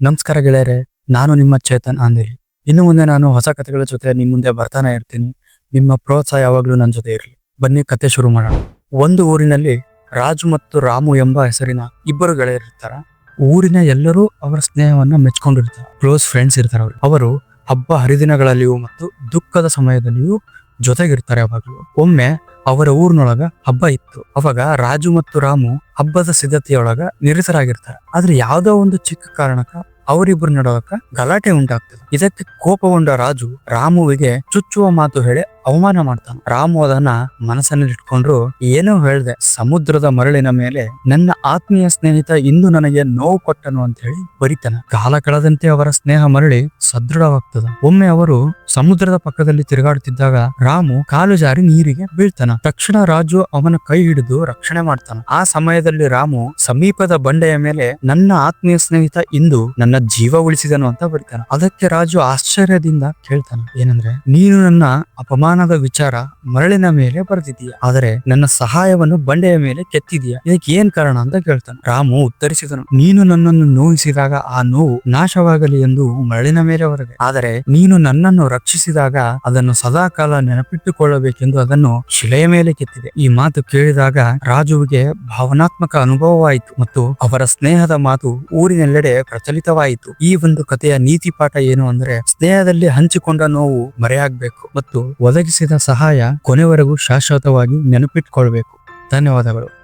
ನಮಸ್ಕಾರ ಗೆಳೆಯರೆ, ನಾನು ನಿಮ್ಮ ಚೇತನ್ ಅಂದಿರಿ ಇನ್ನು ಮುಂದೆ ನಾನು ಹೊಸ ಕಥೆಗಳ ಜೊತೆ ನಿಮ್ಮ ಮುಂದೆ ಬರ್ತಾನೆ ಇರ್ತೀನಿ. ನಿಮ್ಮ ಪ್ರೋತ್ಸಾಹ ಯಾವಾಗಲೂ ನನ್ನ ಜೊತೆ ಇರಲಿ. ಬನ್ನಿ ಕತೆ ಶುರು ಮಾಡೋಣ. ಒಂದು ಊರಿನಲ್ಲಿ ರಾಜು ಮತ್ತು ರಾಮು ಎಂಬ ಹೆಸರಿನ ಇಬ್ಬರು ಗೆಳೆಯರಿರ್ತಾರ ಊರಿನ ಎಲ್ಲರೂ ಅವರ ಸ್ನೇಹವನ್ನ ಮೆಚ್ಕೊಂಡಿರ್ತಾರೆ. ಕ್ಲೋಸ್ ಫ್ರೆಂಡ್ಸ್ ಇರ್ತಾರೆ ಅವರು. ಅವರು ಹಬ್ಬ ಹರಿದಿನಗಳಲ್ಲಿಯೂ ಮತ್ತು ದುಃಖದ ಸಮಯದಲ್ಲಿಯೂ ಜೊತೆಗಿರ್ತಾರೆ ಯಾವಾಗಲೂ. ಒಮ್ಮೆ ಅವರ ಊರಿನೊಳಗ ಹಬ್ಬ ಇತ್ತು. ಅವಾಗ ರಾಜು ಮತ್ತು ರಾಮು ಹಬ್ಬದ ಸಿದ್ಧತೆಯೊಳಗ ನಿರತರಾಗಿರ್ತಾರೆ. ಆದ್ರೆ ಯಾವ್ದೋ ಒಂದು ಚಿಕ್ಕ ಕಾರಣಕ್ಕ ಅವರಿಬ್ಬರು ನಡುವಕ ಗಲಾಟೆ ಉಂಟಾಗ್ತದೆ. ಇದಕ್ಕೆ ಕೋಪಗೊಂಡ ರಾಜು ರಾಮುವಿಗೆ ಚುಚ್ಚುವ ಮಾತು ಹೇಳಿ ಅವಮಾನ ಮಾಡ್ತಾನ. ರಾಮು ಅದನ್ನ ಮನಸ್ಸಲ್ಲಿಟ್ಕೊಂಡ್ರು ಏನೋ ಹೇಳ್ದೆ, ಸಮುದ್ರದ ಮರಳಿನ ಮೇಲೆ ನನ್ನ ಆತ್ಮೀಯ ಸ್ನೇಹಿತ ಇಂದು ನನಗೆ ನೋವು ಕೊಟ್ಟನು ಅಂತ ಹೇಳಿ ಬರಿತಾನೆ. ಕಾಲ ಕಳೆದಂತೆ ಅವರ ಸ್ನೇಹ ಮರಳಿ ಸದೃಢವಾಗ್ತದ. ಒಮ್ಮೆ ಅವರು ಸಮುದ್ರದ ಪಕ್ಕದಲ್ಲಿ ತಿರುಗಾಡುತ್ತಿದ್ದಾಗ ರಾಮು ಕಾಲು ಜಾರಿ ನೀರಿಗೆ ಬೀಳ್ತಾನ. ತಕ್ಷಣ ರಾಜು ಅವನ ಕೈ ಹಿಡಿದು ರಕ್ಷಣೆ ಮಾಡ್ತಾನ. ಆ ಸಮಯದಲ್ಲಿ ರಾಮು ಸಮೀಪದ ಬಂಡೆಯ ಮೇಲೆ ನನ್ನ ಆತ್ಮೀಯ ಸ್ನೇಹಿತ ಇಂದು ನನ್ನ ಜೀವ ಉಳಿಸಿದನು ಅಂತ ಬರೀತಾನ. ಅದಕ್ಕೆ ರಾಜು ಆಶ್ಚರ್ಯದಿಂದ ಕೇಳ್ತಾನ, ಏನಂದ್ರೆ, ನೀನು ನನ್ನ ಅಪಮಾನದ ವಿಚಾರ ಮರಳಿನ ಮೇಲೆ ಬರೆದಿದೀಯ ಆದರೆ ನನ್ನ ಸಹಾಯವನ್ನು ಬಂಡೆಯ ಮೇಲೆ ಕೆತ್ತಿದೀಯ ಇದಕ್ಕೆ ಏನ್ ಕಾರಣ ಅಂತ ಕೇಳ್ತಾನೆ. ರಾಮು ಉತ್ತರಿಸಿದನು. ನೀನು ನನ್ನನ್ನು ನೋಯಿಸಿದಾಗ ಆ ನೋವು ನಾಶವಾಗಲಿ ಎಂದು ಮರಳಿನ ಮೇಲೆ ಬರೆದೆ. ಆದರೆ ನೀನು ನನ್ನನ್ನು ರಕ್ಷಿಸಿದಾಗ ಅದನ್ನು ಸದಾಕಾಲ ನೆನಪಿಟ್ಟುಕೊಳ್ಳಬೇಕೆಂದು ಅದನ್ನು ಶಿಲೆಯ ಮೇಲೆ ಕೆತ್ತಿದೆ. ಈ ಮಾತು ಕೇಳಿದಾಗ ರಾಜುವಿಗೆ ಭಾವನಾತ್ಮಕ ಅನುಭವವಾಯಿತು ಮತ್ತು ಅವರ ಸ್ನೇಹದ ಮಾತು ಊರಿನೆಲ್ಲೆಡೆ ಪ್ರಚಲಿತವಾಯಿತು. ಈ ಒಂದು ಕಥೆಯ ನೀತಿ ಪಾಠ ಏನು ಅಂದ್ರೆ, ಸ್ನೇಹದಲ್ಲಿ ಹಂಚಿಕೊಂಡ ನೋವು ಮರೆಯಾಗಬೇಕು ಮತ್ತು ಒದಗಿಸಿದ ಸಹಾಯ ಕೊನೆವರೆಗೂ ಶಾಶ್ವತವಾಗಿ ನೆನಪಿಟ್ಕೊಳ್ಬೇಕು. ಧನ್ಯವಾದಗಳು.